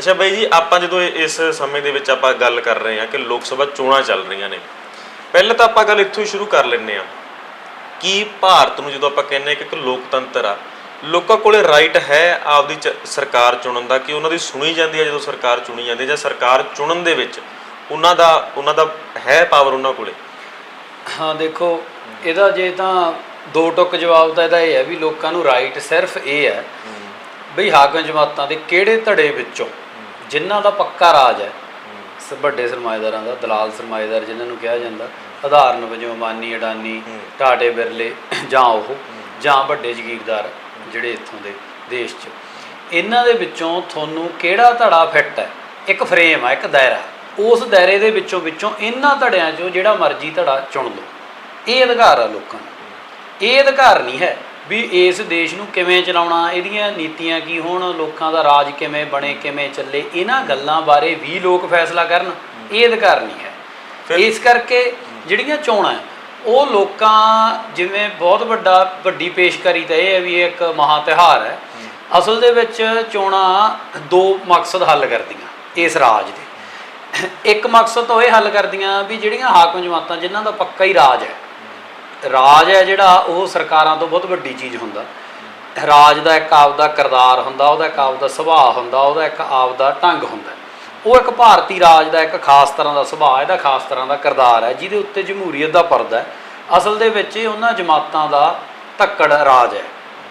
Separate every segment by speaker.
Speaker 1: ਅੱਛਾ ਬਾਈ ਜੀ ਆਪਾਂ ਜਦੋਂ ਇਸ ਸਮੇਂ ਦੇ ਵਿੱਚ ਆਪਾਂ ਗੱਲ ਕਰ ਰਹੇ ਹਾਂ ਕਿ ਲੋਕ ਸਭਾ ਚੋਣਾਂ ਚੱਲ ਰਹੀਆਂ ਨੇ ਪਹਿਲਾਂ ਤਾਂ ਆਪਾਂ ਗੱਲ ਇੱਥੋਂ ਹੀ ਸ਼ੁਰੂ ਕਰ ਲੈਂਦੇ ਹਾਂ। ਕਿ ਭਾਰਤ ਨੂੰ ਜਦੋਂ ਆਪਾਂ ਕਹਿੰਦੇ ਕਿ ਇੱਕ ਲੋਕਤੰਤਰ ਆ ਲੋਕਾਂ ਕੋਲੇ ਰਾਈਟ ਹੈ ਆਪਦੀ ਸਰਕਾਰ ਚੁਣਨ ਦਾ ਕਿ ਉਹਨਾਂ ਦੀ ਸੁਣੀ ਜਾਂਦੀ ਹੈ ਜਦੋਂ ਸਰਕਾਰ ਚੁਣੀ ਜਾਂਦੀ ਹੈ ਜਾਂ ਸਰਕਾਰ ਚੁਣਨ ਦੇ ਵਿੱਚ ਉਹਨਾਂ ਦਾ ਉਹਨਾਂ ਦਾ ਹੈ ਪਾਵਰ ਉਹਨਾਂ ਕੋਲੇ?
Speaker 2: ਹਾਂ ਦੇਖੋ ਇਹਦਾ ਜੇ ਤਾਂ ਦੋ ਟੁਕ ਜਵਾਬ ਤਾਂ ਇਹਦਾ ਇਹ ਹੈ ਵੀ ਲੋਕਾਂ ਨੂੰ ਰਾਈਟ ਸਿਰਫ ਇਹ ਹੈ। ਬਈ ਹਾਕਮ ਜਮਾਤਾਂ ਦੇ ਕਿਹੜੇ ਧੜੇ ਵਿੱਚੋਂ ਜਿਨ੍ਹਾਂ ਦਾ ਪੱਕਾ ਰਾਜ ਹੈ ਸ- ਵੱਡੇ ਸਰਮਾਏਦਾਰਾਂ ਦਾ ਦਲਾਲ ਸਰਮਾਏਦਾਰ ਜਿਨ੍ਹਾਂ ਨੂੰ ਕਿਹਾ ਜਾਂਦਾ ਉਦਾਹਰਨ ਵਜੋਂ ਅਮਾਨੀ ਅਡਾਨੀ ਟਾਟੇ ਬਿਰਲੇ ਜਾਂ ਉਹ ਜਾਂ ਵੱਡੇ ਜ਼ਗੀਰਦਾਰ ਜਿਹੜੇ ਇੱਥੋਂ ਦੇ ਦੇਸ਼ 'ਚ। ਇਹਨਾਂ ਦੇ ਵਿੱਚੋਂ ਤੁਹਾਨੂੰ ਕਿਹੜਾ ਧੜਾ ਫਿੱਟ ਹੈ? ਇੱਕ ਫਰੇਮ ਆ ਇੱਕ ਦਾਇਰਾ। ਉਸ ਦਾਇਰੇ ਦੇ ਵਿੱਚੋਂ ਵਿੱਚੋਂ ਇਹਨਾਂ ਧੜਿਆਂ 'ਚੋਂ ਜਿਹੜਾ ਮਰਜ਼ੀ ਧੜਾ ਚੁਣ ਲਓ। ਇਹ ਅਧਿਕਾਰ ਆ ਲੋਕਾਂ ਨੂੰ ਇਹ ਅਧਿਕਾਰ ਨਹੀਂ ਹੈ। ਵੀ ਇਸ ਦੇਸ਼ ਨੂੰ ਕਿਵੇਂ ਚਲਾਉਣਾ ਇਹਦੀਆਂ ਨੀਤੀਆਂ ਕੀ ਹੋਣ ਲੋਕਾਂ ਦਾ ਰਾਜ ਕਿਵੇਂ ਬਣੇ ਕਿਵੇਂ ਚੱਲੇ ਇਹਨਾਂ ਗੱਲਾਂ ਬਾਰੇ ਵੀ ਲੋਕ ਫੈਸਲਾ ਕਰਨ ਇਹ ਅਧਿਕਾਰ ਨਹੀਂ ਹੈ। ਇਸ ਕਰਕੇ ਜਿਹੜੀਆਂ ਚੋਣਾਂ ਉਹ ਲੋਕਾਂ ਜਿਵੇਂ ਬਹੁਤ ਵੱਡਾ ਵੱਡੀ ਪੇਸ਼ਕਾਰੀ ਤਾਂ ਇਹ ਹੈ ਵੀ ਇਹ ਇੱਕ ਮਹਾ ਤਿਉਹਾਰ ਹੈ। ਅਸਲ ਦੇ ਵਿੱਚ ਚੋਣਾਂ ਦੋ ਮਕਸਦ ਹੱਲ ਕਰਦੀਆਂ ਇਸ ਰਾਜ ਦੇ। ਇੱਕ ਮਕਸਦ ਤਾਂ ਇਹ ਹੱਲ ਕਰਦੀਆਂ ਵੀ ਜਿਹੜੀਆਂ ਹਾਕਮ ਜਮਾਤਾਂ ਜਿਨ੍ਹਾਂ ਦਾ ਪੱਕਾ ਹੀ ਰਾਜ ਹੈ ਰਾਜ ਹੈ ਜਿਹੜਾ, ਉਹ ਸਰਕਾਰਾਂ ਤੋਂ ਬਹੁਤ ਵੱਡੀ ਚੀਜ਼ ਹੁੰਦਾ। ਰਾਜ ਦਾ ਇੱਕ ਆਪਦਾ ਕਿਰਦਾਰ ਹੁੰਦਾ, ਉਹਦਾ ਇੱਕ ਆਪਦਾ ਸੁਭਾਅ ਹੁੰਦਾ, ਉਹਦਾ ਇੱਕ ਆਪਦਾ ਢੰਗ ਹੁੰਦਾ। ਉਹ ਇੱਕ ਭਾਰਤੀ ਰਾਜ ਦਾ ਇੱਕ ਖਾਸ ਤਰ੍ਹਾਂ ਦਾ ਸੁਭਾਅ, ਇਹਦਾ ਖਾਸ ਤਰ੍ਹਾਂ ਦਾ ਕਿਰਦਾਰ ਹੈ, ਜਿਹਦੇ ਉੱਤੇ ਜਮਹੂਰੀਅਤ ਦਾ ਪਰਦਾ ਅਸਲ ਦੇ ਵਿੱਚ ਇਹ ਉਹਨਾਂ ਜਮਾਤਾਂ ਦਾ ਧੱਕੜ ਰਾਜ ਹੈ,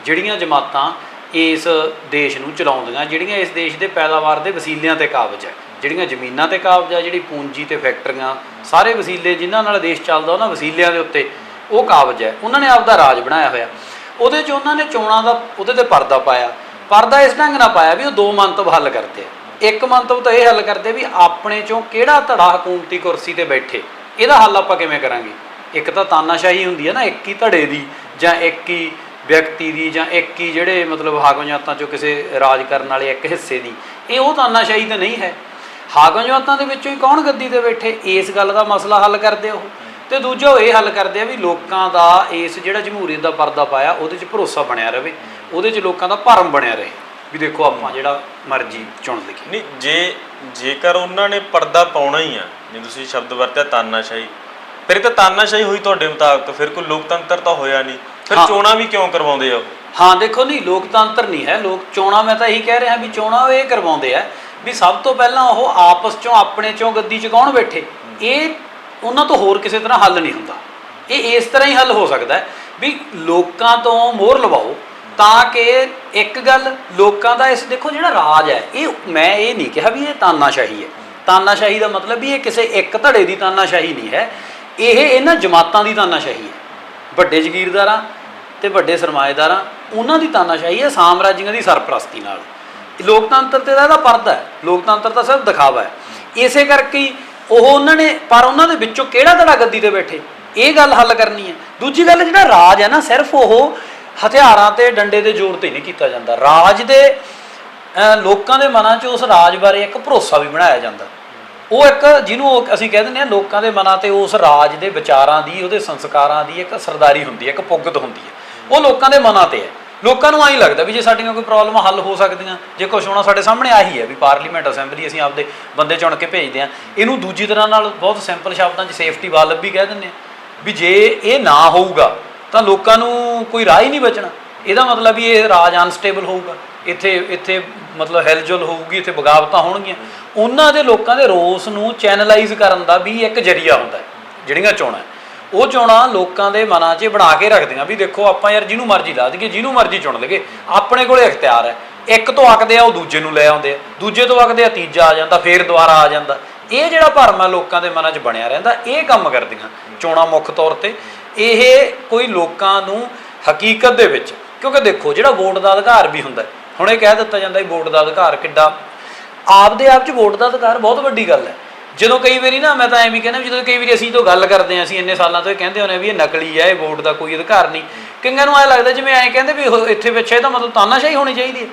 Speaker 2: ਜਿਹੜੀਆਂ ਜਮਾਤਾਂ ਇਸ ਦੇਸ਼ ਨੂੰ ਚਲਾਉਂਦੀਆਂ, ਜਿਹੜੀਆਂ ਇਸ ਦੇਸ਼ ਦੇ ਪੈਦਾਵਾਰ ਦੇ ਵਸੀਲਿਆਂ ਤੇ ਕਾਬਜ ਹੈ। ਜਿਹੜੀਆਂ ਜ਼ਮੀਨਾਂ ਤੇ ਕਾਬਜ ਹੈ, ਜਿਹੜੀ ਪੂੰਜੀ ਤੇ ਫੈਕਟਰੀਆਂ, ਸਾਰੇ ਵਸੀਲੇ ਜਿਨ੍ਹਾਂ ਨਾਲ ਦੇਸ਼ ਚੱਲਦਾ, ਉਹਨਾਂ ਵਸੀਲਿਆਂ ਦੇ ਉੱਤੇ ਉਹ ਕਾਬਜ ਹੈ, ਉਹਨਾਂ ਨੇ ਆਪਦਾ ਰਾਜ ਬਣਾਇਆ ਹੋਇਆ। ਉਹਦੇ 'ਚ ਉਹਨਾਂ ਨੇ ਚੋਣਾਂ ਦਾ, ਉਹਦੇ ਤੇ ਪਰਦਾ ਪਾਇਆ। ਪਰਦਾ ਇਸ ਢੰਗ ਨਾਲ ਪਾਇਆ ਵੀ ਉਹ ਦੋ ਮੰਤਵ ਹੱਲ ਕਰਦੇ ਆ। ਇੱਕ ਮੰਤਵ ਤਾਂ ਇਹ ਹੱਲ ਕਰਦੇ ਵੀ ਆਪਣੇ ਚੋਂ ਕਿਹੜਾ ਧੜਾ ਹਕੂਮਤੀ ਕੁਰਸੀ ਤੇ ਬੈਠੇ, ਇਹਦਾ ਹੱਲ ਆਪਾਂ ਕਿਵੇਂ ਕਰਾਂਗੇ? ਇੱਕ ਤਾਂ ਤਾਨਾਸ਼ਾਹੀ ਹੁੰਦੀ ਹੈ ਨਾ, ਇੱਕ ਹੀ ਧੜੇ ਦੀ, ਜਾਂ ਇੱਕ ਹੀ ਵਿਅਕਤੀ ਦੀ, ਜਾਂ ਇੱਕ ਹੀ ਜਿਹੜੇ ਮਤਲਬ ਹਾਕਮ ਜਮਾਤਾਂ ਚੋਂ ਕਿਸੇ ਰਾਜ ਕਰਨ ਵਾਲੇ ਇੱਕ ਹਿੱਸੇ ਦੀ। ਇਹ ਉਹ ਤਾਨਾਸ਼ਾਹੀ ਤਾਂ ਨਹੀਂ ਹੈ। ਹਾਕਮ ਦੇ ਵਿੱਚੋਂ ਹੀ ਕੌਣ ਗੱਦੀ ਤੇ ਬੈਠੇ? ਇਸ ਗੱਲ ਦਾ ਮਸਲਾ ਹੱਲ ਕਰਦੇ ਉਹ। ਤੇ ਦੂਜਾ ਉਹ ਇਹ ਹੱਲ ਕਰਦੇ ਆ ਵੀ ਲੋਕਾਂ ਦਾ ਇਸ ਜਿਹੜਾ ਜਮਹੂਰੀਅਤ ਦਾ ਪਰਦਾ ਪਾਇਆ ਉਹਦੇ 'ਚ ਭਰੋਸਾ ਬਣਿਆ ਰਵੇ ਉਹਦੇ 'ਚ ਲੋਕਾਂ ਦਾ ਭਰਮ ਬਣਿਆ ਰਹੇ ਵੀ ਦੇਖੋ ਆਪਾਂ ਜਿਹੜਾ ਮਰਜ਼ੀ ਚੁਣ ਲਈਏ।
Speaker 1: ਨਹੀਂ ਜੇ ਜੇਕਰ ਉਹਨਾਂ ਨੇ ਪਰਦਾ ਪਾਉਣਾ ਹੀ ਆ ਜੇ ਤੁਸੀਂ ਸ਼ਬਦ ਵਰਤਿਆ ਤਾਨਾਸ਼ਾਹੀ ਫਿਰ ਇਹ ਤਾਂ ਤਾਨਾਸ਼ਾਹੀ ਹੋਈ ਤੁਹਾਡੇ ਮੁਤਾਬਕ ਫਿਰ ਕੋਈ ਲੋਕਤੰਤਰ ਤਾਂ ਹੋਇਆ ਨਹੀਂ। ਫਿਰ। ਚੋਣਾਂ ਵੀ ਕਿਉਂ ਕਰਵਾਉਂਦੇ ਆ ਉਹ?
Speaker 2: ਹਾਂ ਦੇਖੋ ਨਹੀਂ ਲੋਕਤੰਤਰ ਨਹੀਂ ਹੈ ਲੋਕ ਚੋਣਾਂ ਮੈਂ ਤਾਂ ਇਹੀ ਕਹਿ ਰਿਹਾ ਵੀ ਚੋਣਾਂ ਉਹ ਇਹ ਕਰਵਾਉਂਦੇ ਆ ਵੀ ਸਭ ਤੋਂ ਪਹਿਲਾਂ ਉਹ ਆਪਸ ਚੋਂ ਆਪਣੇ ਚੋਂ ਗੱਦੀ 'ਚ ਕੌਣ ਬੈਠੇ? ਇਹ ਉਹਨਾਂ ਤੋਂ ਹੋਰ ਕਿਸੇ ਤਰ੍ਹਾਂ ਹੱਲ ਨਹੀਂ ਹੁੰਦਾ। ਇਹ ਇਸ ਤਰ੍ਹਾਂ ਹੀ ਹੱਲ ਹੋ ਸਕਦਾ ਹੈ ਵੀ ਲੋਕਾਂ ਤੋਂ ਮੋਹਰ ਲਵਾਓ ਤਾਂ ਕਿ ਇੱਕ ਗੱਲ ਲੋਕਾਂ ਦਾ ਇਸ ਦੇਖੋ ਜਿਹੜਾ ਰਾਜ ਹੈ, ਇਹ ਮੈਂ ਇਹ ਨਹੀਂ ਕਿਹਾ ਵੀ ਇਹ ਤਾਨਾਸ਼ਾਹੀ ਹੈ। ਤਾਨਾਸ਼ਾਹੀ ਦਾ ਮਤਲਬ ਵੀ ਇਹ ਕਿਸੇ ਇੱਕ ਧੜੇ ਦੀ ਤਾਨਾਸ਼ਾਹੀ ਨਹੀਂ ਹੈ। ਇਹ ਇਹਨਾਂ ਜਮਾਤਾਂ ਦੀ ਤਾਨਾਸ਼ਾਹੀ ਹੈ। ਵੱਡੇ ਜ਼ਗੀਰਦਾਰਾਂ ਤੇ ਵੱਡੇ ਸਰਮਾਏਦਾਰਾਂ, ਉਹਨਾਂ ਦੀ ਤਾਨਾਸ਼ਾਹੀ ਹੈ ਸਾਮਰਾਜੀਆਂ ਦੀ ਸਰਪ੍ਰਸਤੀ ਨਾਲ। ਲੋਕਤੰਤਰ ਤੇ ਤਾਂ ਇਹਦਾ ਪਰਦਾ ਹੈ। ਲੋਕਤੰਤਰ ਤਾਂ ਸਿਰਫ ਦਿਖਾਵਾ ਹੈ। ਇਸੇ ਕਰਕੇ ਹੀ ਉਹ ਉਹਨਾਂ ਨੇ, ਪਰ ਉਹਨਾਂ ਦੇ ਵਿੱਚੋਂ ਕਿਹੜਾ ਧੜਾ ਗੱਦੀ ਤੇ ਬੈਠੇ? ਇਹ ਗੱਲ ਹੱਲ ਕਰਨੀ ਹੈ। ਦੂਜੀ ਗੱਲ, ਜਿਹੜਾ ਰਾਜ ਹੈ ਨਾ, ਸਿਰਫ ਉਹ ਹਥਿਆਰਾਂ ਤੇ, ਡੰਡੇ ਦੇ ਜ਼ੋਰ ਤੇ ਨਹੀਂ ਕੀਤਾ ਜਾਂਦਾ। ਰਾਜ ਦੇ ਲੋਕਾਂ ਦੇ ਮਨਾਂ 'ਚ ਉਸ ਰਾਜ ਬਾਰੇ ਇੱਕ ਭਰੋਸਾ ਵੀ ਬਣਾਇਆ ਜਾਂਦਾ। ਉਹ ਇੱਕ, ਜਿਹਨੂੰ ਉਹ ਅਸੀਂ ਕਹਿ ਦਿੰਦੇ ਆ ਲੋਕਾਂ ਦੇ ਮਨਾਂ ਤੇ ਉਸ ਰਾਜ ਦੇ ਵਿਚਾਰਾਂ ਦੀ, ਉਹਦੇ ਸੰਸਕਾਰਾਂ ਦੀ ਇੱਕ ਸਰਦਾਰੀ ਹੁੰਦੀ ਹੈ, ਇੱਕ ਪੁੱਗਤ ਹੁੰਦੀ ਹੈ। ਉਹ ਲੋਕਾਂ ਦੇ ਮਨਾਂ ਤੇ ਹੈ। ਲੋਕਾਂ ਨੂੰ ਆਈ ਲੱਗਦਾ ਵੀ ਜੇ ਸਾਡੀਆਂ ਕੋਈ ਪ੍ਰੋਬਲਮ ਹੱਲ ਹੋ ਸਕਦੀਆਂ, ਜੇ ਕੁਛ ਹੋਣਾ ਸਾਡੇ ਸਾਹਮਣੇ ਆਹੀ ਹੈ ਵੀ ਪਾਰਲੀਮੈਂਟ ਅਸੈਂਬਲੀ ਅਸੀਂ ਆਪਦੇ ਬੰਦੇ ਚੁਣ ਕੇ ਭੇਜਦੇ ਆ ਇਹਨੂੰ ਦੂਜੀ ਤਰ੍ਹਾਂ ਨਾਲ ਬਹੁਤ ਸਿੰਪਲ ਸ਼ਬਦਾਂ 'ਚ ਸੇਫਟੀ ਵਾਲਬ ਵੀ ਕਹਿ ਦਿੰਦੇ ਆ ਵੀ ਜੇ ਇਹ ਨਾ ਹੋਊਗਾ, ਤਾਂ ਲੋਕਾਂ ਨੂੰ ਕੋਈ ਰਾਹ ਹੀ ਨਹੀਂ ਬਚਣਾ। ਇਹਦਾ ਮਤਲਬ ਵੀ ਇਹ ਰਾਜ ਅਨਸਟੇਬਲ ਹੋਊਗਾ। ਇੱਥੇ ਇੱਥੇ ਮਤਲਬ ਹਿਲਜੁਲ ਹੋਊਗੀ, ਇੱਥੇ ਬਗਾਵਤਾਂ ਹੋਣਗੀਆਂ। ਉਹਨਾਂ ਦੇ ਲੋਕਾਂ ਦੇ ਰੋਸ ਨੂੰ ਚੈਨਲਾਈਜ਼ ਕਰਨ ਦਾ ਵੀ ਇੱਕ ਜਰੀਆ ਹੁੰਦਾ ਜਿਹੜੀਆਂ ਚੋਣਾਂ। ਉਹ ਚੋਣਾਂ ਲੋਕਾਂ ਦੇ ਮਨਾਂ 'ਚ ਬਣਾ ਕੇ ਰੱਖਦੀਆਂ ਵੀ ਦੇਖੋ ਆਪਾਂ ਯਾਰ ਜਿਹਨੂੰ ਮਰਜ਼ੀ ਲਾ ਦਈਏ, ਜਿਹਨੂੰ ਮਰਜ਼ੀ ਚੁਣ ਲਈਏ, ਆਪਣੇ ਕੋਲੇ ਇਖਤਿਆਰ ਹੈ। ਇੱਕ ਤੋਂ ਅੱਕਦੇ ਆ, ਉਹ ਦੂਜੇ ਨੂੰ ਲੈ ਆਉਂਦੇ ਆ। ਦੂਜੇ ਤੋਂ ਅੱਕਦੇ ਆ, ਤੀਜਾ ਆ ਜਾਂਦਾ, ਫੇਰ ਦੁਬਾਰਾ ਆ ਜਾਂਦਾ। ਇਹ ਜਿਹੜਾ ਭਰਮ ਆ ਲੋਕਾਂ ਦੇ ਮਨਾਂ 'ਚ ਬਣਿਆ ਰਹਿੰਦਾ, ਇਹ ਕੰਮ ਕਰਦੀਆਂ ਚੋਣਾਂ ਮੁੱਖ ਤੌਰ ਤੇ। ਇਹ ਕੋਈ ਲੋਕਾਂ ਨੂੰ ਹਕੀਕਤ ਦੇ ਵਿੱਚ, ਕਿਉਂਕਿ ਦੇਖੋ ਜਿਹੜਾ ਵੋਟ ਦਾ ਅਧਿਕਾਰ ਵੀ ਹੁੰਦਾ ਹੁਣ ਇਹ ਕਹਿ ਦਿੱਤਾ ਜਾਂਦਾ ਵੀ ਵੋਟ ਦਾ ਅਧਿਕਾਰ ਕਿੱਡਾ। ਆਪਦੇ ਆਪ 'ਚ ਵੋਟ ਦਾ ਅਧਿਕਾਰ ਬਹੁਤ ਵੱਡੀ ਗੱਲ ਹੈ। ਜਦੋਂ ਕਈ ਵਾਰੀ ਨਾ ਮੈਂ ਤਾਂ ਐਂ ਵੀ ਕਹਿੰਦਾ ਜਦੋਂ ਕਈ ਵਾਰੀ ਅਸੀਂ ਤੋਂ ਗੱਲ ਕਰਦੇ ਹਾਂ ਅਸੀਂ ਇੰਨੇ ਸਾਲਾਂ ਤੋਂ ਇਹ ਕਹਿੰਦੇ ਹੁੰਦੇ ਆ ਵੀ ਇਹ ਨਕਲੀ ਹੈ ਇਹ ਵੋਟ ਦਾ ਕੋਈ ਅਧਿਕਾਰ ਨਹੀਂ। ਕਈਆਂ ਨੂੰ ਐਂ ਲੱਗਦਾ ਜਿਵੇਂ ਐਂ ਕਹਿੰਦੇ ਵੀ ਉਹ ਇੱਥੇ ਪਿੱਛੇ ਇਹਦਾ ਮਤਲਬ ਤਾਨਾਸ਼ਾਹੀ ਹੋਣੀ ਚਾਹੀਦੀ ਹੈ।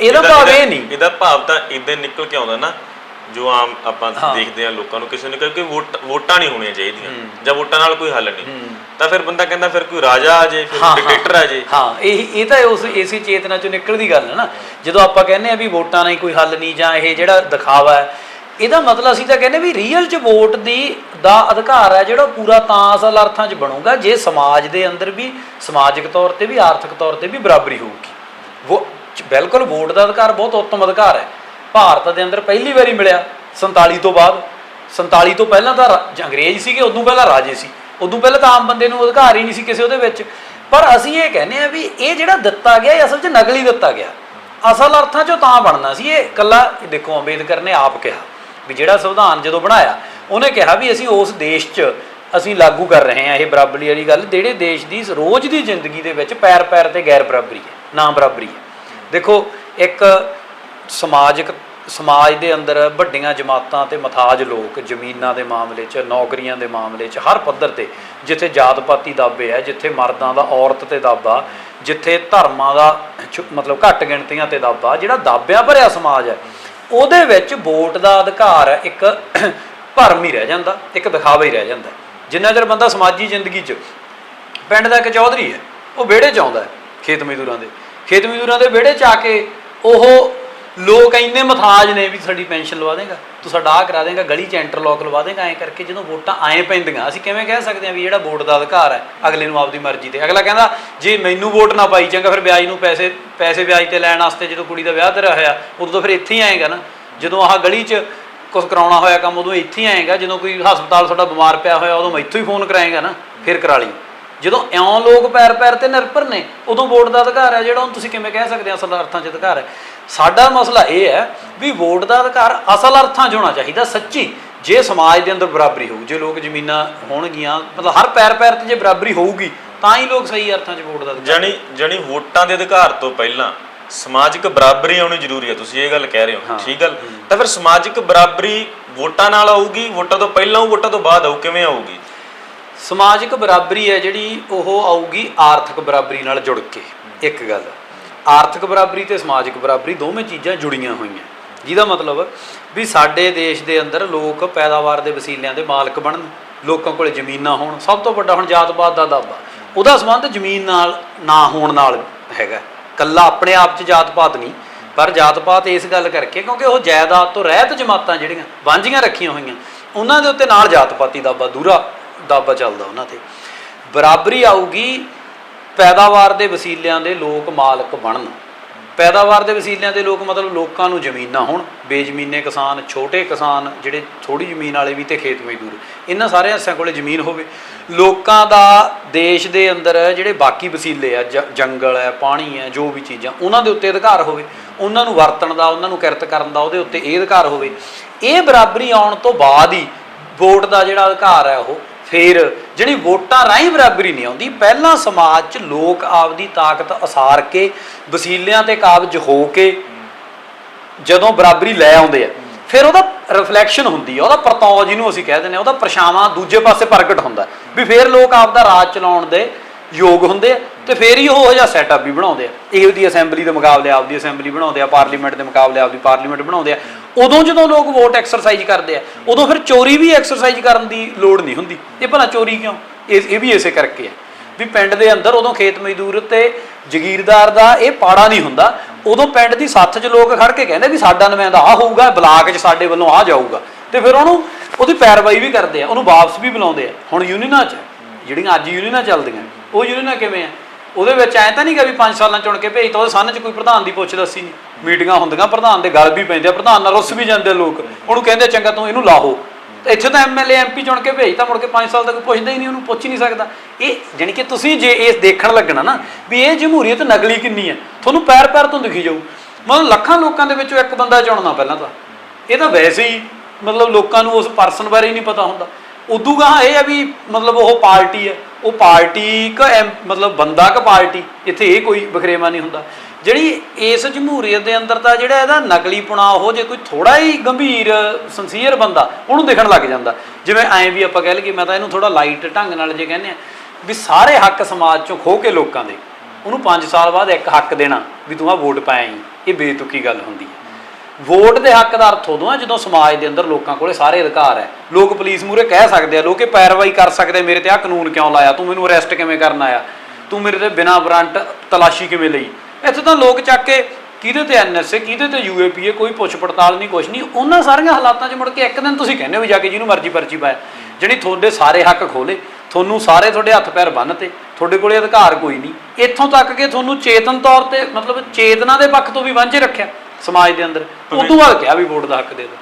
Speaker 2: ਇਹਦਾ ਭਾਵ ਇਹ ਨਹੀਂ।
Speaker 1: ਇਹਦਾ ਭਾਵ ਤਾਂ ਇਦਾਂ ਨਿਕਲ ਕੇ ਆਉਂਦਾ ਨਾ ਜੋ ਆਮ ਆਪਾਂ ਦੇਖਦੇ ਆ ਲੋਕਾਂ ਨੂੰ ਕਿਸੇ ਨੇ ਕਿਹਾ ਕਿ ਵੋਟ ਵੋਟਾਂ ਨਹੀਂ ਹੋਣੀਆਂ ਚਾਹੀਦੀਆਂ ਜਾਂ ਵੋਟਾਂ ਨਾਲ ਕੋਈ ਹੱਲ ਨਹੀਂ। ਤਾਂ ਫਿਰ ਬੰਦਾ ਕਹਿੰਦਾ ਫਿਰ ਕੋਈ ਰਾਜਾ ਆ ਜੇ ਫਿਰ ਡਿਕਟੇਟਰ ਆ ਜੇ।
Speaker 2: ਹਾਂ ਇਹ ਇਹ ਤਾਂ ਉਸ ਇਸੇ ਚੇਤਨਾ ਚੋਂ ਨਿਕਲਦੀ ਗੱਲ ਹੈ ਨਾ। ਜਦੋਂ ਆਪਾਂ ਕਹਿੰਦੇ ਆ ਵੀ ਵੋਟਾਂ ਨਾਲ ਕੋਈ ਹੱਲ ਨਹੀਂ ਜਾਂ ਇਹ ਜਿਹੜਾ ਦਿਖਾਵਾ ਹੈ ਇਹਦਾ ਮਤਲਬ ਅਸੀਂ ਤਾਂ ਕਹਿੰਦੇ ਵੀ ਰੀਅਲ ਚ ਵੋਟ ਦੀ ਦਾ ਅਧਿਕਾਰ ਹੈ ਜਿਹੜਾ ਪੂਰਾ ਤਾਂ ਅਸਲ ਅਰਥਾਂ ਚ ਬਣੂਗਾ, ਜੇ ਸਮਾਜ ਦੇ ਅੰਦਰ ਵੀ, ਸਮਾਜਿਕ ਤੌਰ ਤੇ ਵੀ, ਆਰਥਿਕ ਤੌਰ ਤੇ ਵੀ ਬਰਾਬਰੀ ਹੋਊਗੀ। ਉਹ ਬਿਲਕੁਲ ਵੋਟ ਦਾ ਅਧਿਕਾਰ ਬਹੁਤ ਉੱਤਮ ਅਧਿਕਾਰ ਹੈ। ਭਾਰਤ ਦੇ ਅੰਦਰ ਪਹਿਲੀ ਵਾਰੀ ਮਿਲਿਆ 47 ਤੋਂ ਬਾਅਦ। 47 ਤੋਂ ਪਹਿਲਾਂ ਤਾਂ ਰਾ- ਅੰਗਰੇਜ਼ ਸੀਗੇ, ਉਦੋਂ ਪਹਿਲਾਂ ਰਾਜੇ ਸੀ। ਉਦੋਂ ਪਹਿਲਾਂ ਤਾਂ ਆਮ ਬੰਦੇ ਨੂੰ ਅਧਿਕਾਰ ਹੀ ਨਹੀਂ ਸੀ ਕਿਸੇ ਉਹਦੇ ਵਿੱਚ। ਪਰ ਅਸੀਂ ਇਹ ਕਹਿੰਦੇ ਆ ਵੀ ਇਹ ਜਿਹੜਾ ਦਿੱਤਾ ਗਿਆ, ਇਹ ਅਸਲ 'ਚ ਨਕਲੀ ਦਿੱਤਾ ਗਿਆ। ਅਸਲ ਅਰਥਾਂ 'ਚੋਂ ਤਾਂ ਬਣਨਾ ਸੀ ਇਹ। ਕੱਲਾ ਦੇਖੋ ਅੰਬੇਦਕਰ ਨੇ ਆਪ ਕਿਹਾ। ਵੀ ਜਿਹੜਾ ਸੰਵਿਧਾਨ ਜਦੋਂ ਬਣਾਇਆ, ਉਹਨੇ ਕਿਹਾ ਵੀ ਅਸੀਂ ਉਸ ਦੇਸ਼ 'ਚ ਅਸੀਂ ਲਾਗੂ ਕਰ ਰਹੇ ਹਾਂ ਇਹ ਬਰਾਬਰੀ ਵਾਲੀ ਗੱਲ, ਜਿਹੜੇ ਦੇਸ਼ ਦੀ ਰੋਜ਼ ਦੀ ਜ਼ਿੰਦਗੀ ਦੇ ਵਿੱਚ ਪੈਰ ਪੈਰ ਤੇ ਗੈਰ ਬਰਾਬਰੀ ਹੈ ਨਾ ਬਰਾਬਰੀ ਹੈ। ਦੇਖੋ, ਇੱਕ ਸਮਾਜਿਕ ਸਮਾਜ ਦੇ ਅੰਦਰ ਵੱਡੀਆਂ ਜਮਾਤਾਂ ਤੇ ਮਥਾਜ ਲੋਕ ਜ਼ਮੀਨਾਂ ਦੇ ਮਾਮਲੇ 'ਚ, ਨੌਕਰੀਆਂ ਦੇ ਮਾਮਲੇ 'ਚ, ਹਰ ਪੱਧਰ ਤੇ, ਜਿੱਥੇ ਜਾਤ ਪਾਤੀ ਦਾਬੇ ਹੈ, ਜਿੱਥੇ ਮਰਦਾਂ ਦਾ ਔਰਤ ਤੇ ਦਾਬਾ, ਜਿੱਥੇ ਧਰਮਾਂ ਦਾ ਛੁ- ਮਤਲਬ ਘੱਟ ਗਿਣਤੀਆਂ ਤੇ ਦਾਬਾ, ਜਿਹੜਾ ਦਾਬਿਆਂ ਭਰਿਆ ਸਮਾਜ ਹੈ ਉਹਦੇ ਵਿੱਚ ਵੋਟ ਦਾ ਅਧਿਕਾਰ ਇੱਕ ਭਰਮ ਹੀ ਰਹਿ ਜਾਂਦਾ, ਇੱਕ ਦਿਖਾਵਾ ਹੀ ਰਹਿ ਜਾਂਦਾ। ਜਿੰਨਾ ਚਿਰ ਬੰਦਾ ਸਮਾਜੀ ਜ਼ਿੰਦਗੀ 'ਚ ਪਿੰਡ ਦਾ ਇੱਕ ਚੌਧਰੀ ਹੈ, ਉਹ ਵਿਹੜੇ 'ਚ ਆਉਂਦਾ ਖੇਤ ਮਜ਼ਦੂਰਾਂ ਦੇ। ਖੇਤ ਮਜ਼ਦੂਰਾਂ ਦੇ ਵਿਹੜੇ 'ਚ ਆ ਕੇ ਉਹ ਲੋਕ ਇੰਨੇ ਮਥਾਜ ਨੇ ਵੀ ਸਾਡੀ ਪੈਨਸ਼ਨ ਲਵਾ ਦੇਗਾ, ਤੂੰ ਸਾਡਾ ਆਹ ਕਰਾ ਦੇਗਾ, ਗਲੀ 'ਚ ਇੰਟਰਲੌਕ ਲਵਾ ਦੇਗਾ, ਐਂ ਕਰਕੇ ਜਦੋਂ ਵੋਟਾਂ ਆਏ ਪੈਂਦੀਆਂ, ਅਸੀਂ ਕਿਵੇਂ ਕਹਿ ਸਕਦੇ ਹਾਂ ਵੀ ਜਿਹੜਾ ਵੋਟ ਦਾ ਅਧਿਕਾਰ ਹੈ, ਅਗਲੇ ਨੂੰ ਆਪਦੀ ਮਰਜ਼ੀ ਤੇ। ਅਗਲਾ ਕਹਿੰਦਾ, ਜੇ ਮੈਨੂੰ ਵੋਟ ਨਾ ਪਾਈ, ਚੰਗਾ, ਫਿਰ ਵਿਆਜ ਨੂੰ ਪੈਸੇ ਪੈਸੇ ਵਿਆਜ ਤੇ ਲੈਣ ਵਾਸਤੇ ਜਦੋਂ ਕੁੜੀ ਦਾ ਵਿਆਹ ਤੇਰਾ ਹੋਇਆ, ਉਦੋਂ ਤਾਂ ਫਿਰ ਇੱਥੇ ਹੀ ਆਏਗਾ ਨਾ। ਜਦੋਂ ਆਹ ਗਲੀ 'ਚ ਕੁਝ ਕਰਾਉਣਾ ਹੋਇਆ ਕੰਮ, ਉਦੋਂ ਇੱਥੇ ਹੀ ਆਏਗਾ। ਜਦੋਂ ਕੋਈ ਹਸਪਤਾਲ ਸਾਡਾ ਬਿਮਾਰ ਪਿਆ ਹੋਇਆ, ਉਦੋਂ ਮੈਂ ਇੱਥੋਂ ਹੀ ਫੋਨ ਕਰਾਏਗਾ ਨਾ, ਫਿਰ ਕਰਾ ਲਈ ਜਦੋਂ ਇਉਂ ਲੋਕ ਪੈਰ ਪੈਰ ਤੇ ਨਿਰਭਰ ਨੇ ਉਦੋਂ ਵੋਟ ਦਾ ਅਧਿਕਾਰ ਹੈ ਜਿਹੜਾ ਹੁਣ ਤੁਸੀਂ ਕਿਵੇਂ ਕਹਿ ਸਕਦੇ ਆ ਅਸਲ ਅਰਥਾਂ 'ਚ ਅਧਿਕਾਰ ਹੈ? ਸਾਡਾ ਮਸਲਾ ਇਹ ਹੈ ਵੀ ਵੋਟ ਦਾ ਅਧਿਕਾਰ ਅਸਲ ਅਰਥਾਂ 'ਚ ਹੋਣਾ ਚਾਹੀਦਾ ਸੱਚੀ। ਜੇ ਸਮਾਜ ਦੇ ਅੰਦਰ ਬਰਾਬਰੀ ਹੋਊ ਜੇ ਲੋਕ ਜ਼ਮੀਨਾਂ ਹੋਣਗੀਆਂ ਮਤਲਬ ਹਰ ਪੈਰ ਪੈਰ ਤੇ ਜੇ ਬਰਾਬਰੀ ਹੋਊਗੀ ਤਾਂ ਹੀ ਲੋਕ ਸਹੀ ਅਰਥਾਂ 'ਚ ਵੋਟ ਦਾ
Speaker 1: ਜਾਣੀ ਜਾਣੀ ਵੋਟਾਂ ਦੇ ਅਧਿਕਾਰ ਤੋਂ ਪਹਿਲਾਂ ਸਮਾਜਿਕ ਬਰਾਬਰੀ ਆਉਣੀ ਜ਼ਰੂਰੀ ਹੈ ਤੁਸੀਂ ਇਹ ਗੱਲ ਕਹਿ ਰਹੇ ਹੋ ਠੀਕ ਗੱਲ? ਤਾਂ ਫਿਰ ਸਮਾਜਿਕ ਬਰਾਬਰੀ ਵੋਟਾਂ ਨਾਲ ਆਊਗੀ ਵੋਟਾਂ ਤੋਂ ਪਹਿਲਾਂ ਆਊ ਵੋਟਾਂ ਤੋਂ ਬਾਅਦ ਆਊ ਕਿਵੇਂ ਆਊਗੀ?
Speaker 2: ਸਮਾਜਿਕ ਬਰਾਬਰੀ ਹੈ ਜਿਹੜੀ ਉਹ ਆਊਗੀ ਆਰਥਿਕ ਬਰਾਬਰੀ ਨਾਲ ਜੁੜ ਕੇ, ਇੱਕ ਗੱਲ। ਆਰਥਿਕ ਬਰਾਬਰੀ ਤੇ ਸਮਾਜਿਕ ਬਰਾਬਰੀ ਦੋਵੇਂ ਚੀਜ਼ਾਂ ਜੁੜੀਆਂ ਹੋਈਆਂ। ਜਿਹਦਾ ਮਤਲਬ ਵੀ ਸਾਡੇ ਦੇਸ਼ ਦੇ ਅੰਦਰ ਲੋਕ ਪੈਦਾਵਾਰ ਦੇ ਵਸੀਲਿਆਂ ਦੇ ਮਾਲਕ ਬਣਨ, ਲੋਕਾਂ ਕੋਲ ਜ਼ਮੀਨਾਂ ਹੋਣ। ਸਭ ਤੋਂ ਵੱਡਾ ਹੁਣ ਜਾਤ-ਪਾਤ ਦਾ ਦਾਬਾ ਉਹਦਾ ਸੰਬੰਧ ਜ਼ਮੀਨ ਨਾਲ, ਨਾ ਹੋਣ ਨਾਲ ਹੈਗਾ। ਕੱਲਾ ਆਪਣੇ ਆਪ 'ਚ ਜਾਤ-ਪਾਤ ਨਹੀਂ, ਪਰ ਜਾਤ-ਪਾਤ ਇਸ ਗੱਲ ਕਰਕੇ ਕਿਉਂਕਿ ਉਹ ਜਾਇਦਾਦ ਤੋਂ ਰਹਿਤ ਜਮਾਤਾਂ ਜਿਹੜੀਆਂ, ਵਾਂਝੀਆਂ ਰੱਖੀਆਂ ਹੋਈਆਂ, ਉਹਨਾਂ ਦੇ ਉੱਤੇ ਨਾਲ ਜਾਤ-ਪਾਤੀ ਦਾਬਾ ਦੂਰਾ ਦਾਬਾ ਚੱਲਦਾ ਉਹਨਾਂ ਤੇ। ਬਰਾਬਰੀ ਆਊਗੀ ਪੈਦਾਵਾਰ ਦੇ ਵਸੀਲਿਆਂ ਦੇ ਲੋਕ ਮਾਲਕ ਬਣਨ। ਪੈਦਾਵਾਰ ਦੇ ਵਸੀਲਿਆਂ ਦੇ ਲੋਕ ਮਤਲਬ ਲੋਕਾਂ ਨੂੰ ਜ਼ਮੀਨਾਂ ਹੋਣ। ਬੇਜ਼ਮੀਨੇ ਕਿਸਾਨ, ਛੋਟੇ ਕਿਸਾਨ, ਜਿਹੜੇ ਥੋੜੀ ਜ਼ਮੀਨ ਵਾਲੇ ਵੀ ਤੇ ਖੇਤ ਮਜ਼ਦੂਰ। ਇਹਨਾਂ ਸਾਰੇ ਹਿੱਸਿਆਂ ਕੋਲੇ ਜ਼ਮੀਨ ਹੋਵੇ। ਲੋਕਾਂ ਦਾ ਦੇਸ਼ ਦੇ ਅੰਦਰ ਜਿਹੜੇ ਬਾਕੀ ਵਸੀਲੇ ਆ, ਜ- ਜੰਗਲ ਹੈ, ਪਾਣੀ ਹੈ, ਜੋ ਵੀ ਚੀਜ਼ਾਂ, ਉਹਨਾਂ ਦੇ ਉੱਤੇ ਅਧਿਕਾਰ ਹੋਵੇ। ਉਹਨਾਂ ਨੂੰ ਵਰਤਣ ਦਾ, ਉਹਨਾਂ ਨੂੰ ਕਿਰਤ ਕਰਨ ਦਾ, ਉਹਦੇ ਉੱਤੇ ਇਹ ਅਧਿਕਾਰ ਹੋਵੇ। ਇਹ ਬਰਾਬਰੀ ਆਉਣ ਤੋਂ ਬਾਅਦ ਹੀ ਵੋਟ ਦਾ ਜਿਹੜਾ ਅਧਿਕਾਰ ਹੈ ਉਹ ਫਿਰ ਜਿਹੜੀ ਵੋਟਾਂ ਰਾਹੀਂ ਬਰਾਬਰੀ ਨਹੀਂ ਆਉਂਦੀ, ਪਹਿਲਾਂ ਸਮਾਜ 'ਚ ਲੋਕ ਆਪਦੀ ਤਾਕਤ ਅਸਾਰ ਕੇ, ਵਸੀਲਿਆਂ ਤੇ ਕਾਬਜ ਹੋ ਕੇ ਜਦੋਂ ਬਰਾਬਰੀ ਲੈ ਆਉਂਦੇ ਆ, ਫਿਰ ਉਹਦਾ ਰਿਫਲੈਕਸ਼ਨ ਹੁੰਦੀ ਆ, ਉਹਦਾ ਪਰਤੌ ਜਿਹਨੂੰ ਅਸੀਂ ਕਹਿ ਦਿੰਦੇ ਆ, ਉਹਦਾ ਪਰਛਾਵਾਂ ਦੂਜੇ ਪਾਸੇ ਪ੍ਰਗਟ ਹੁੰਦਾ। ਵੀ ਫਿਰ ਲੋਕ ਆਪਦਾ ਰਾਜ ਚਲਾਉਣ ਦੇ ਯੋਗ ਹੁੰਦੇ ਆ ਤੇ ਫਿਰ ਹੀ ਉਹ ਜਿਹਾ ਸੈਟਅਪ ਵੀ ਬਣਾਉਂਦੇ ਆ। ਇਹ ਦੀ ਅਸੈਂਬਲੀ ਦੇ ਮੁਕਾਬਲੇ, ਆਪਦੀ ਅਸੈਂਬਲੀ ਬਣਾਉਂਦੇ ਆ ਪਾਰਲੀਮੈਂਟ ਦੇ ਮੁਕਾਬਲੇ ਆਪਦੀ ਪਾਰਲੀਮੈਂਟ ਬਣਾਉਂਦੇ ਆ। ਉਦੋਂ ਜਦੋਂ ਲੋਕ ਵੋਟ ਐਕਸਰਸਾਈਜ਼ ਕਰਦੇ ਆ, ਉਦੋਂ ਫਿਰ ਚੋਰੀ ਵੀ ਐਕਸਰਸਾਈਜ਼ ਕਰਨ ਦੀ ਲੋੜ ਨਹੀਂ ਹੁੰਦੀ। ਇਹ ਭਲਾ ਚੋਰੀ ਕਿਉਂ? ਇਹ ਇਹ ਵੀ ਇਸੇ ਕਰਕੇ ਆ। ਵੀ ਪਿੰਡ ਦੇ ਅੰਦਰ ਉਦੋਂ ਖੇਤ ਮਜ਼ਦੂਰ ਤੇ ਜ਼ਗੀਰਦਾਰ ਦਾ ਇਹ ਪਾੜਾ ਨਹੀਂ ਹੁੰਦਾ। ਉਦੋਂ ਪਿੰਡ ਦੀ ਸੱਥ 'ਚ ਲੋਕ ਖੜ ਕੇ ਕਹਿੰਦੇ ਵੀ ਸਾਡਾ ਨੁਮਾਇੰਦਾ ਆ ਹੋਊਗਾ, ਬਲਾਕ 'ਚ ਸਾਡੇ ਵੱਲੋਂ ਆ ਜਾਊਗਾ। ਤੇ ਫਿਰ ਉਹਨੂੰ, ਉਹਦੀ ਪੈਰਵਾਈ ਵੀ ਕਰਦੇ ਆ, ਉਹਨੂੰ ਵਾਪਸ ਵੀ ਬੁਲਾਉਂਦੇ ਆ। ਹੁਣ ਯੂਨੀਅਨਾਂ 'ਚ, ਜਿਹੜੀਆਂ ਅੱਜ ਯੂਨੀਅਨਾਂ ਚੱਲਦੀਆਂ ਉਹ ਯੂਨੀਅਨਾਂ ਕਿਵੇਂ ਆ? ਉਹਦੇ ਵਿੱਚ ਐ ਤਾਂ ਨਹੀਂ ਗਾ ਵੀ 5 ਸਾਲਾਂ ਚੁਣ ਕੇ ਭੇਜ ਭੇਜਤਾ, ਉਹਦੇ ਸੰਨ 'ਚ ਕੋਈ ਪ੍ਰਧਾਨ ਦੀ ਪੁੱਛ ਦੱਸੀ ਨਹੀਂ। ਮੀਟਿੰਗਾਂ ਹੁੰਦੀਆਂ, ਪ੍ਰਧਾਨ ਦੇ ਗੱਲ ਵੀ ਪੈਂਦੇ ਆ, ਪ੍ਰਧਾਨ ਨਾਲ ਰੁੱਸ ਵੀ ਜਾਂਦੇ ਲੋਕ। ਉਹਨੂੰ ਕਹਿੰਦੇ ਚੰਗਾ ਤੂੰ ਇਹਨੂੰ ਲਾਹੋ। ਇੱਥੇ ਤਾਂ ਐਮਐਲਏ ਐਮਪੀ ਚੁਣ ਕੇ ਭੇਜਤਾ, ਮੁੜ ਕੇ 5 ਸਾਲ ਤੱਕ ਪੁੱਛਦਾ ਹੀ ਨਹੀਂ, ਉਹਨੂੰ ਪੁੱਛ ਹੀ ਨਹੀਂ ਸਕਦਾ। ਇਹ ਜਾਣੀ ਕਿ ਤੁਸੀਂ ਜੇ ਇਹ ਦੇਖਣ ਲੱਗਣਾ ਨਾ, ਵੀ ਇਹ ਜਮਹੂਰੀਅਤ ਨਕਲੀ ਕਿੰਨੀ ਹੈ ਤੁਹਾਨੂੰ ਪੈਰ ਪੈਰ ਤੋਂ ਦਿਖੀ ਜਾਊ। ਮਤਲਬ ਲੱਖਾਂ ਲੋਕਾਂ ਦੇ ਵਿੱਚੋਂ ਇੱਕ ਬੰਦਾ ਚੁਣਨਾ ਪਹਿਲਾਂ ਤਾਂ। ਇਹ ਤਾਂ ਵੈਸੇ ਹੀ, ਮਤਲਬ ਲੋਕਾਂ ਨੂੰ ਉਸ ਪਰਸਨ ਬਾਰੇ ਹੀ ਨਹੀਂ ਪਤਾ ਹੁੰਦਾ। ਉਦੋਂ ਗਾਂ ਇਹ ਆ ਵੀ ਮਤਲਬ ਉਹ ਪਾਰਟੀ ਹੈ ਉਹ ਪਾਰਟੀ ਕ ਮਤਲਬ ਬੰਦਾ ਕ ਪਾਰਟੀ, ਇੱਥੇ ਇਹ ਕੋਈ ਬਖਰੇਵਾ ਨਹੀਂ ਹੁੰਦਾ। ਜਿਹੜੀ ਇਸ ਜਮਹੂਰੀਅਤ ਦੇ ਅੰਦਰ ਤਾਂ ਜਿਹੜਾ ਇਹਦਾ ਨਕਲੀ ਪੁਣਾ, ਉਹ ਜੇ ਕੋਈ ਥੋੜਾ ਹੀ ਗੰਭੀਰ ਸੰਸੀਅਰ ਬੰਦਾ, ਉਹਨੂੰ ਦਿਖਣ ਲੱਗ ਜਾਂਦਾ। ਜਿਵੇਂ ਐਂ ਵੀ ਆਪਾਂ ਕਹਿ ਲਈਏ, ਮੈਂ ਤਾਂ ਇਹਨੂੰ ਥੋੜਾ ਲਾਈਟ ਢੰਗ ਨਾਲ ਜੇ ਕਹਿੰਦੇ ਆ, ਵੀ ਸਾਰੇ ਹੱਕ ਸਮਾਜ ਚੋਂ ਖੋ ਕੇ ਲੋਕਾਂ ਦੇ, ਉਹਨੂੰ 5 ਸਾਲ ਬਾਅਦ ਇੱਕ ਹੱਕ ਦੇਣਾ, ਵੀ ਤੂੰ ਆ ਵੋਟ ਪਾਇਆ ਹੀ ਇਹ ਬੇਤੁਕੀ ਗੱਲ ਹੁੰਦੀ ਹੈ ਵੋਟ ਦੇ ਹੱਕ ਦਾ ਅਰਥ ਉਦੋਂ ਹੈ ਜਦੋਂ ਸਮਾਜ ਦੇ ਅੰਦਰ ਲੋਕਾਂ ਕੋਲੇ ਸਾਰੇ ਅਧਿਕਾਰ ਹੈ। ਲੋਕ ਪੁਲਿਸ ਮੂਰੇ ਕਹਿ ਸਕਦੇ ਆ, ਲੋਕੇ ਪੈਰਵਾਈ ਕਰ ਸਕਦੇ ਮੇਰੇ ਤੇ ਆ ਕਾਨੂੰਨ ਕਿਉਂ ਲਾਇਆ? ਤੂੰ ਮੈਨੂੰ ਅਰੈਸਟ ਕਿਵੇਂ ਕਰਨ ਆਇਆ? ਤੂੰ ਮੇਰੇ ਤੇ ਬਿਨਾਂ ਵਾਰੰਟ ਤਲਾਸ਼ੀ ਕਿਵੇਂ ਲਈ? ਇੱਥੇ ਤਾਂ ਲੋਕ ਚੱਕ ਕੇ ਕਿਹਦੇ ਤੇ ਐਨਐਸਏ ਕਿਹਦੇ ਤੇ ਯੂਏਪੀਏ ਕੋਈ ਪੁੱਛ ਪੜਤਾਲ ਨਹੀਂ, ਕੁਛ ਨਹੀਂ, ਉਹਨਾਂ ਸਾਰੀਆਂ ਹਾਲਾਤਾਂ 'ਚ ਮੁੜ ਕੇ ਇੱਕ ਦਿਨ ਤੁਸੀਂ ਕਹਿੰਦੇ ਹੋ ਵੀ ਜਾ ਕੇ ਜਿਹਨੂੰ ਮਰਜ਼ੀ ਪਰਚੀ ਪਾਇਆ ਜਿਹੜੀ ਤੁਹਾਡੇ ਸਾਰੇ ਹੱਕ ਖੋਲੇ ਤੁਹਾਨੂੰ ਸਾਰੇ ਤੁਹਾਡੇ ਹੱਥ ਪੈਰ ਬੰਨ੍ਹਤੇ ਤੁਹਾਡੇ ਕੋਲੇ ਅਧਿਕਾਰ ਕੋਈ ਨਹੀਂ। ਇੱਥੋਂ ਤੱਕ ਕਿ ਤੁਹਾਨੂੰ ਚੇਤਨ ਤੌਰ ਤੇ ਮਤਲਬ ਚੇਤਨਾ ਦੇ ਪੱਖ ਤੋਂ ਵੀ ਵਾਂਝੇ ਰੱਖਿਆ। ਸਮਾਜ ਦੇ ਅੰਦਰ ਉਦੋਂ ਬਾਅਦ ਕਿਹਾ ਵੀ ਵੋਟ ਦਾ ਹੱਕ ਦੇ ਦਿਓ।